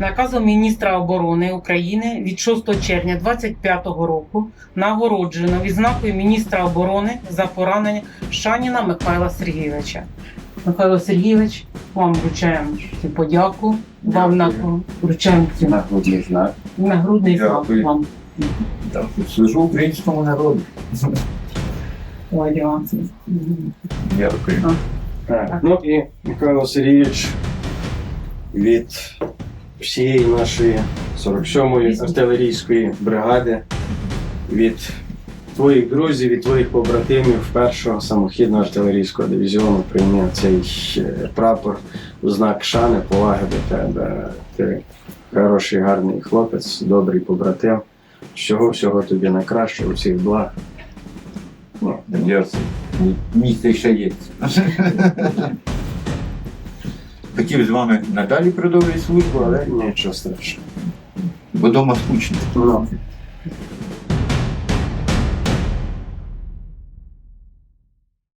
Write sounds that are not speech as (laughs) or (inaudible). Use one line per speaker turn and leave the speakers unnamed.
Наказом міністра оборони України від 6 червня 2025 року нагороджено відзнакою міністра оборони за поранення Шаніна Михайла Сергійовича. Михайло Сергійович, вам вручаємо цю подяку. Вам на вручаємо цю
Нагрудний знак.
нагрудний знак вам.
Служу українському народу.
Дякую.
Дякую.
Так, ну і Михайло Сергійович від всієї нашої 47-ї артилерійської бригади, від твоїх друзів, від твоїх побратимів першого самохідного артилерійського дивізіону прийняв цей е, прапор у знак шани, поваги до тебе. Ти хороший, гарний хлопець, добрий побратим. Всього всього тобі найкращого, всіх благ.
Ну, Місце ще є. (laughs) Хотів з вами надалі продовжити службу, але
Нічого страшного.
бо дома скучно.
Ну,